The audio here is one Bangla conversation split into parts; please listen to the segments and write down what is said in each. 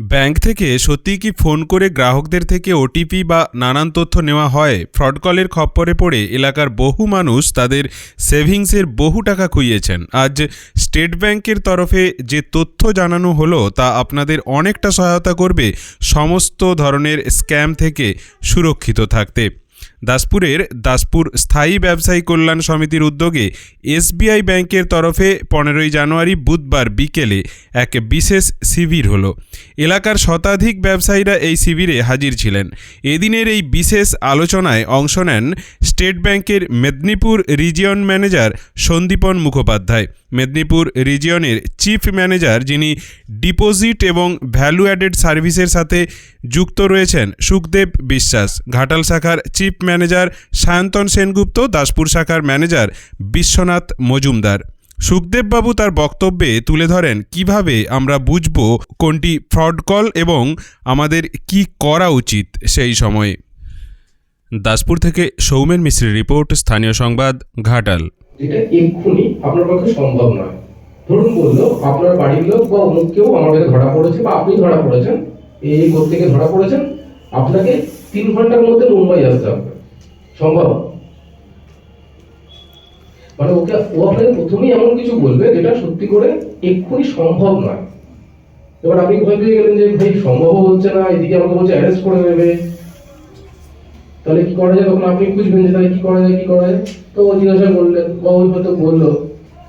ব্যাংক থেকে সত্যিই কি ফোন করে গ্রাহকদের থেকে ওটিপি বা নানান তথ্য নেওয়া হয়? ফ্রড কলের খপ্পরে পড়ে এলাকার বহু মানুষ তাদের সেভিংসের বহু টাকা খুইয়েছেন। আজ স্টেট ব্যাংকের তরফে যে তথ্য জানানো হলো, তা আপনাদের অনেকটা সহায়তা করবে সমস্ত ধরনের স্ক্যাম থেকে সুরক্ষিত থাকতে। দাসপুরের দাসপুর স্থায়ী ব্যবসায়ী কল্যাণ সমিতির উদ্যোগে এসবিআই ব্যাংকের তরফে পনেরোই জানুয়ারি বুধবার বিকেলে এক বিশেষ শিবির হলো। এলাকার শতাধিক ব্যবসায়ীরা এই শিবিরে হাজির ছিলেন। এদিনের এই বিশেষ আলোচনায় অংশ নেন স্টেট ব্যাংকের মেদিনীপুর রিজিয়ন ম্যানেজার সন্দীপন মুখোপাধ্যায়। মেদিনীপুর রিজিয়নের চিফ ম্যানেজার যিনি ডিপোজিট এবং ভ্যালু অ্যাডেড সার্ভিসের সাথে যুক্ত রয়েছেন সুখদেব বিশ্বাস। ঘাটাল শাখার চিফ ম্যানেজার সায়ন্তন সেনগুপ্ত, দাসপুর শাখার ম্যানেজার বিশ্বনাথ মজুমদার। সুখদেববাবু তার বক্তব্যে তুলে ধরেন, কীভাবে আমরা বুঝব কোনটি ফ্রড কল এবং আমাদের কি করা উচিত সেই সময়ে? দাসপুর থেকে সৌমেন মিশ্রের রিপোর্ট, স্থানীয় সংবাদ, ঘাটাল। যেটা এক্ষুনি আপনার পক্ষে সম্ভব নয়। ধরুন আপনার বাড়ির লোক বা কেউ আমার কাছে ধরা পড়েছে বা আপনি ধরা পড়েছেন। এই ধরা পড়েছেন। আপনাকে তিন ঘণ্টার মধ্যে মুম্বাই আসতে হবে। সম্ভব? মানে ওকে, ও আপনাকে প্রথমেই এমন কিছু বলবে যেটা সত্যি করে এক্ষুনি সম্ভব নয়। এবার আপনি ভয় পেয়ে গেলেন যে, ভাই সম্ভব হচ্ছে না, এদিকে আমাকে বলছে অ্যারেস্ট করে নেবে তাহলে কি করা যায়? তখন আপনি বুঝবেন যে, তাহলে কি করা যায়, কি করা যায়? তো ও জিজ্ঞাসা করলেন, বা ওই হয়তো বলল,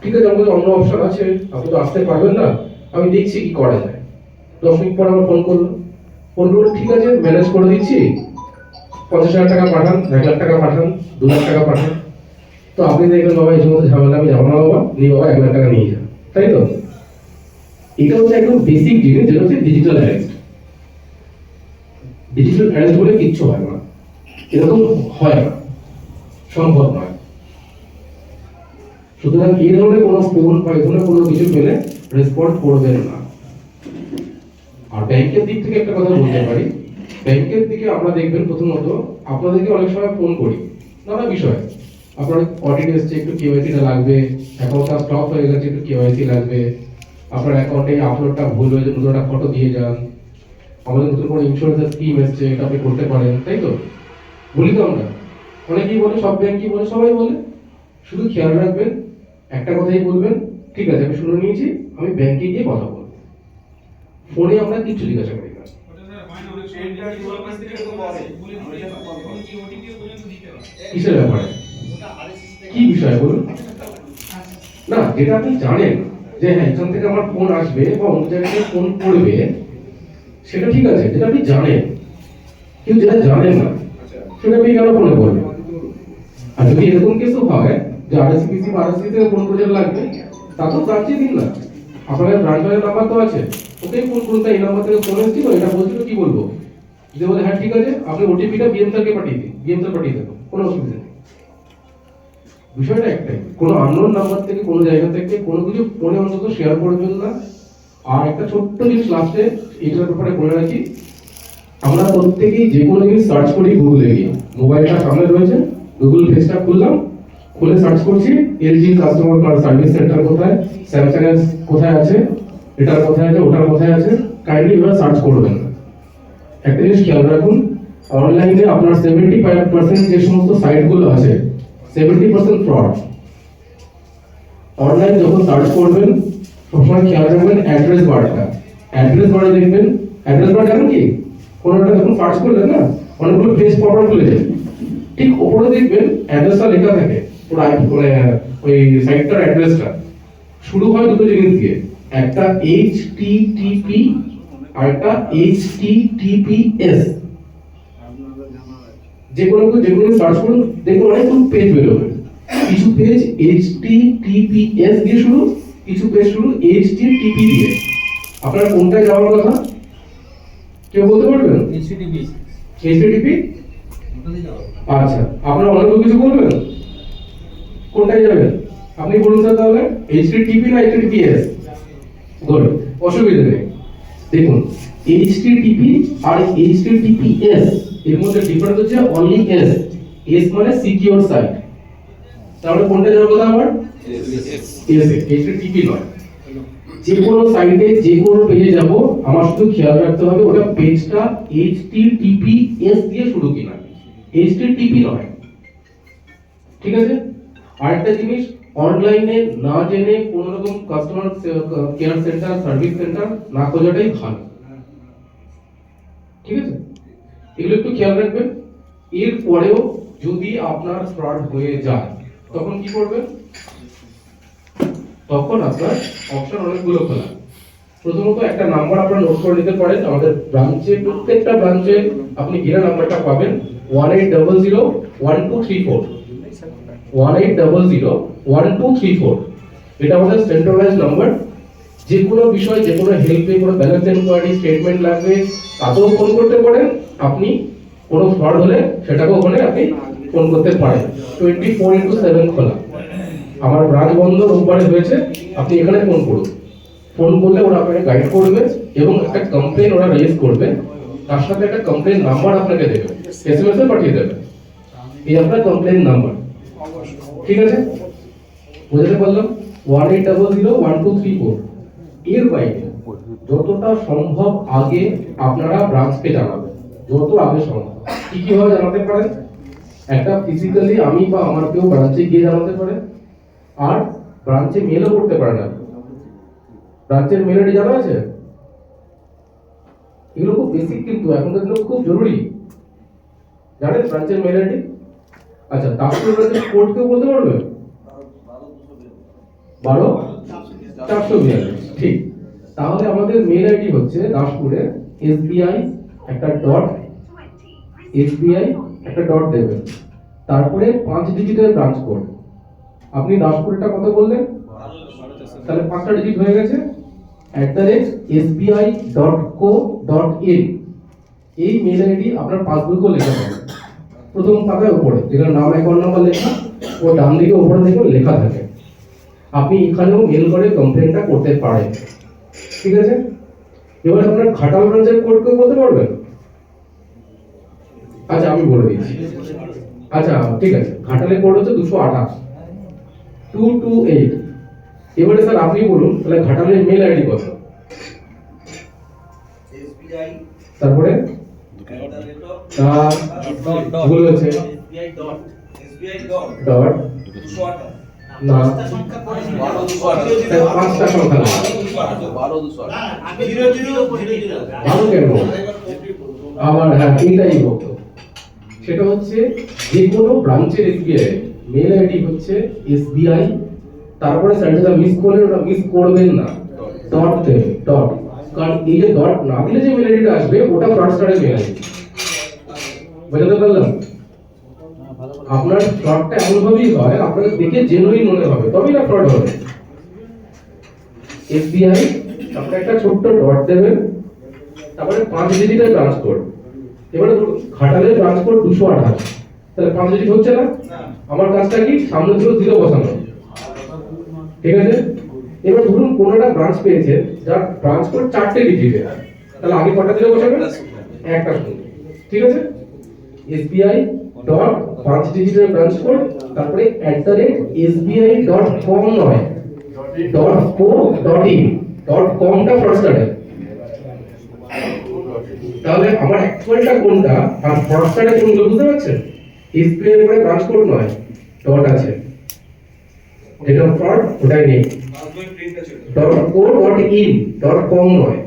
ঠিক আছে, আমাদের অন্য অপশন আছে, আপনি তো আসতে পারবেন না, আমি দেখছি কি করা যায়। দশ মিনিট পর আমার ফোন করল। ফোন করল, ঠিক আছে ম্যানেজ করে দিচ্ছি। পঞ্চাশ হাজার টাকা পাঠান, এক লাখ টাকা পাঠান, দু লাখ টাকা পাঠান। তো আপনি দেখবেন বাবা, এই সমস্ত ঝামেলা আমি যাব না বাবা, নিয়ে বাবা এক লাখ টাকা নিয়ে যান। তাই তো? এটা হচ্ছে একদম বেসিক জিনিস, যেটা হচ্ছে ডিজিটাল অ্যারেস্ট ডিজিটাল অ্যারেস্ট বলে কিচ্ছু হয় না। এরকম হয় না। সম্ভব নয়। সুতরাং এই ধরনের কোনো ফোন বা এই ধরনের কোনো কিছু পেলে রেসপন্ড করবেন না। আর ব্যাংকের দিক থেকে একটা কথা বলতে পারি। ব্যাংকের দিকে আমরা দেখবেন প্রথমত, আপনাদেরকে অনেক সময় ফোন করি। নানা বিষয়। আপনার অডিট এসছে, একটু কেওয়াইসিটা লাগবে অ্যাকাউন্টটা স্টপ হয়ে গেছে, একটু কেওয়াইসি লাগবে। আপনার অ্যাকাউন্টে আপলোডটা ভুল হয়েছে, নতুন একটা ফটো দিয়ে যান। আমাদের নতুন কোনো ইন্স্যুরেন্সের স্কিম এসছে, এটা আপনি করতে পারেন, তাই তো? বলি তো আমরা। অনেকেই বলে, সব ব্যাংকই বলে, সবাই বলে। শুধু খেয়াল রাখবেন, একটা কথাই বলবেন, ঠিক আছে, আমি শুনে নিয়েছি, আমি ব্যাংকে গিয়ে কথা বলব। ফোনে আমরা কিছু জিজ্ঞাসা করি কিসের ব্যাপারে? কি বিষয় বলুন? না যেটা আপনি জানেন যে হ্যাঁ এখান থেকে আমার ফোন আসবে বা অন্য জায়গায় ফোন করবে সেটা ঠিক আছে যেটা আপনি জানেন। কিন্তু যেটা জানেন না সেটা আপনি কেন ফোনে করবেন আর যদি এরকম কিছু হয় যে আরএসপিসি বা আরএসপি থেকে ফোন করে লাগবে তা তো ব্রাঞ্চে দিন না আপনাদের ব্রাঞ্চের নাম্বার তো আছে। ওকেই ফোন করুন তাই এই নাম্বার থেকে ফোন এসেছিল এটা বলছিল কি বলব? যদি বলে হ্যাঁ ঠিক আছে, আপনি ওটিপিটা বিএম স্যারকে পাঠিয়ে দিন বিএম স্যার পাঠিয়ে দেবো কোনো অসুবিধা নেই। বিষয়টা একটাই, কোনো আননোন নাম্বার থেকে, কোনো জায়গা থেকে, কোনো কিছু ফোনে অন্তত শেয়ার করবেন না। আর একটা ছোট্ট জিনিস লাস্টে এইটার ব্যাপারে বলে রাখি, আমরা প্রত্যেকেই যে কোনো জিনিস সার্চ করি গুগলে গিয়ে। মোবাইলটা সামনে রয়েছে গুগল পেজটা খুললাম, খুলে সার্চ করছি এলজি কাস্টমার সার্ভিস সেন্টার কোথায় স্যামসাং এর কোথায় আছে, এটার কোথায় আছে, ওটার কোথায় আছে কাইন্ডলি এবার সার্চ করবেন না। একটা জিনিস খেয়াল রাখুন অনলাইনে আপনার সেভেন্টি ফাইভ পার্সেন্ট যে সমস্ত সাইটগুলো আছে সেভেন্টি পার্সেন্ট ফ্রড অনলাইন যখন সার্চ করবেন, সবসময় খেয়াল রাখবেন অ্যাড্রেস বারটা অ্যাড্রেস বারে দেখবেন অ্যাড্রেস বার জানেন কি? কোনো একটা যখন সার্চ করলেন না, অনেকগুলো পেজ পপার খুলে যায়। ঠিক ওপরে দেখবেন অ্যাড্রেসটা লেখা থাকে, পুরো মানে ওই সাইটটার অ্যাড্রেসটা শুরু হয় দুটো জিনিস দিয়ে, একটা এইচ টি আর একটা এইচ টি টিপিএস যে কোনো যে কোনো সার্চ করুন, দেখুন অনেকগুলো পেজ বেরোবে কিছু পেজ টিপিএস দিয়ে শুরু, কিছু পেজ শুরু টিপি দিয়ে। আপনার কোনটায় যাওয়ার কথা? কেউ বলতে পারবেন এইচটিটিপি আচ্ছা আপনারা অনেক কিছু বলবেন? কোনটায় যাবেন? আপনি বলুন তাহলে এইচটিটিপি না এইচটিটিপিএস গুড অসুবিধা নেই। দেখুন এইচটিটিপি আর এইচটিটিপিএস এর মধ্যে ডিফারেন্স হচ্ছে অনলি এস এস মানে সিকিউর সাইট তাহলে কোনটা যাওয়ার কথা আমার? এস এইচটিটিপি নয়। যে কোনো সাইটে যে কোনো পেজে যাব, আমার শুধু খেয়াল রাখতে হবে ওটা পেজটা এইচটিটিপিএস দিয়ে শুরু কিনা। এইচটিটিপি নয়। ঠিক আছে? আরেকটা জিনিস অনলাইনে না জেনে কোন রকম customer care centre service centre না খোঁজাটাই ভালো। ঠিক আছে? এগুলো একটু খেয়াল রাখবেন। এর পরেও যদি আপনার ফ্রড হয়ে যায়, তখন কি করবেন? তখন আপনার অপশন অনেকগুলো খোলা। প্রথমত একটা নাম্বার আপনারা নোট করে নিতে পারেন। আমাদের ব্রাঞ্চে প্রত্যেকটা ব্রাঞ্চে আপনি গিরা নাম্বারটা পাবেন। One eight double zero one two three four one eight double zero one two three four এটা আমাদের সেন্ট্রালাইজ নাম্বার যে কোনো বিষয় যে কোনো হেল্পে কোনো ব্যালেন্স এনকোয়ারি স্টেটমেন্ট লাগবে, তাতেও ফোন করতে পারেন। আপনি কোনো ফ্রড হলে সেটাকেও ওখানে আপনি ফোন করতে পারেন। টোয়েন্টি ফোর ইন্টু সেভেন খোলা। আমার ব্রাঞ্চ বন্ধ রোববারে হয়েছে, আপনি এখানে ফোন করুন। ফোন করলে ওরা আপনাকে গাইড করবে এবং একটা কমপ্লেন ওরা রেজ করবে। তার সাথে একটা কমপ্লেন নাম্বার আপনাকে দেবে। এসএমএস এ পাঠিয়ে দেবে। এই আপনার কমপ্লেন নাম্বার ঠিক আছে? বুঝতে পারলাম? One eight double zero one two three four এর বাইরে যতটা সম্ভব আগে আপনারা ব্রাঞ্চকে জানাবেন। যত আগে সম্ভব। কি কি ভাবে জানাতে পারেন? একটা ফিজিক্যালি আমি বা আমার কেউ ব্রাঞ্চে গিয়ে জানাতে পারে। আর ব্রাঞ্চে মেলও করতে পারে না। ব্রাঞ্চের মেল আইডি জানা আছে? এগুলো খুব বেসিক কিন্তু, এখনকার দিনে খুব জরুরি। জানেন ব্রাঞ্চের মেল আইডি আচ্ছা দাসপুর ব্রাঞ্চের কোড কেউ বলতে পারবে? বারো? চারশো বিয়াল্লিশ, ঠিক। তাহলে আমাদের মেল আইডি হচ্ছে দাসপুরে এসবিআই একটা ডট এসবিআই একটা ডট দেবেন। তারপরে পাঁচ ডিজিটের ব্রাঞ্চ কোড আপনি দাসপুরটা কত বললেন? তাহলে পাঁচটা ডিজিট হয়ে গেছে। At the rate SBI dot co dot in এই মেল আইডি আপনার পাসবুকও লেখা থাকে প্রথম পাতায় উপরে যেখানে নাম অ্যাকাউন্ট নাম্বার লেখা ও ডান দিকে উপরে দেখুন লেখা থাকে। আপনি এখানেও মেল করে কমপ্লেনটা করতে পারেন। ঠিক আছে? এবার আপনার ঘাটাল ব্রাঞ্চের কোড কেউ বলতে পারবেন আচ্ছা আমি বলে দিচ্ছি। আচ্ছা ঠিক আছে। ঘাটালের কোড হচ্ছে দুশো আঠাশ। টু টু এইট এবারে স্যার আপনি বলুন তাহলে ঘাটালের মেল আইডি কত? তারপরে? ভুল হয়েছে। ডট না। পাঁচটা সংখ্যা ভালো কেন? আবার হ্যাঁ এইটাই বলতো। সেটা হচ্ছে যে কোনো ব্রাঞ্চের এসবিআই মেল আইডি হচ্ছে এসবিআই তারপরে স্যার যেটা মিস করলেন ওটা মিস করবেন না। ডট ডট কারণ এই যে ডট না দিলে যে মেল আইডিটা আসবে ওটা ফ্রডস্টারের মেল আইডি বোঝাতে পারলাম? আপনার ফ্রডটা এমন ভাবেই হয় আপনাকে দেখে জেনুইন মনে হবে তবেই না ফ্রড হবে। এসবিআই তারপরে একটা ছোট্ট ডট দেবেন তারপরে পাঁচ ডিজিটের কোড এবারে ব্রাঞ্চ কোড দুশো আঠাশ। তাহলে পাঁচ ডিজিট হচ্ছে না? আমার কাজটা কি? সামনে দুটো জিরো বসানো। ঠিক আছে? এবার ধরুন কোনো একটা ব্রাঞ্চ পেয়েছে, যার ব্রাঞ্চ কোড চারটে ডিজিটের তাহলে আগে কটা জিরো বসাবেন একটা শূন্য ঠিক আছে? এসবিআই ডট পাঁচ ডিজিটের ব্রাঞ্চ কোড তারপরে at the rate SBI dot com নয়। Dot co dot in dot কমটা ফ্রডস্টারের তাহলে আমার অ্যাকচুয়ালটা কোনটা? আর ফ্রডস্টারের কোনগুলো বুঝতে পারছেন? এসবিআই এর পরে ব্রাঞ্চ কোড নয়। ডট আছে। যেটা ফ্রড ওটাই নেই dot co dot in dot com নয়।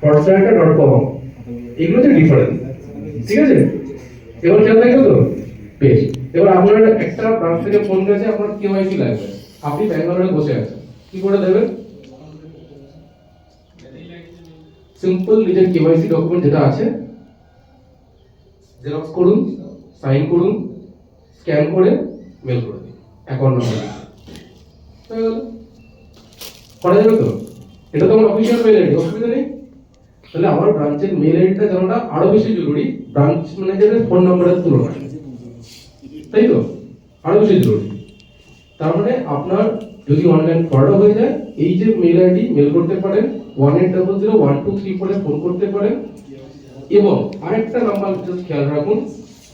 ফ্রডস্টারটা ডট কম এগুলো হচ্ছে ডিফারেন্স ঠিক আছে? এবার খেয়াল থাকবে তো? বেশ। এবার আপনার একটা ব্রাঞ্চ থেকে ফোন করেছে, আপনার কেওয়াইসি লাগবে। আপনি ব্যাঙ্গালোরে বসে আছেন। কি করে দেবেন? সিম্পল নিজের কেওয়াইসি ডকুমেন্ট যেটা আছে জেরক্স করুন সাইন করুন স্ক্যান করে মেল করে দিন। অ্যাকাউন্ট নম্বর করা যাবে তো? এটা তো আমার অফিসিয়াল মেল আইডি অসুবিধা নেই। তাহলে আমার ব্রাঞ্চের মেল আইডিটা জানাটা আরও বেশি জরুরি ব্রাঞ্চ ম্যানেজারের ফোন নম্বরের তুলনায়। তাই তো? আরও বেশি জরুরি। তার মানে আপনার যদি অনলাইন ফ্রডও হয়ে যায়, এই যে মেল আইডি মেল করতে পারেন one eight double zero one two three ফোরে ফোন করতে পারেন। এবং আরেকটা নাম্বার জাস্ট খেয়াল রাখুন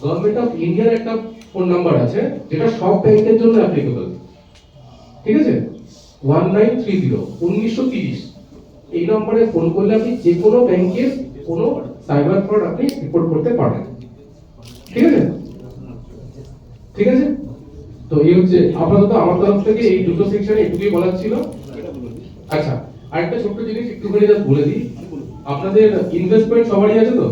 গভর্নমেন্ট অফ ইন্ডিয়ার একটা ফোন নাম্বার আছে, যেটা সব ব্যাংকের জন্য অ্যাপ্লিকেবল ঠিক আছে? ওয়ান নাইন থ্রি জিরো উনিশশো তিরিশ। এই নম্বরে ফোন করলে আপনি যে কোনো ব্যাংকের কোনো সাইবার ফ্রড আপনি রিপোর্ট করতে পারেন ঠিক আছে? ঠিক আছে? তো এই হচ্ছে আপাতত আমার তরফ থেকে এই দুটো সেকশনে এটুকুই বলার ছিল। আচ্ছা আরেকটা ছোট্ট জিনিস একটুখানি বলে দিই। আপনাদের ইনভেস্টমেন্ট সবারই আছে তো?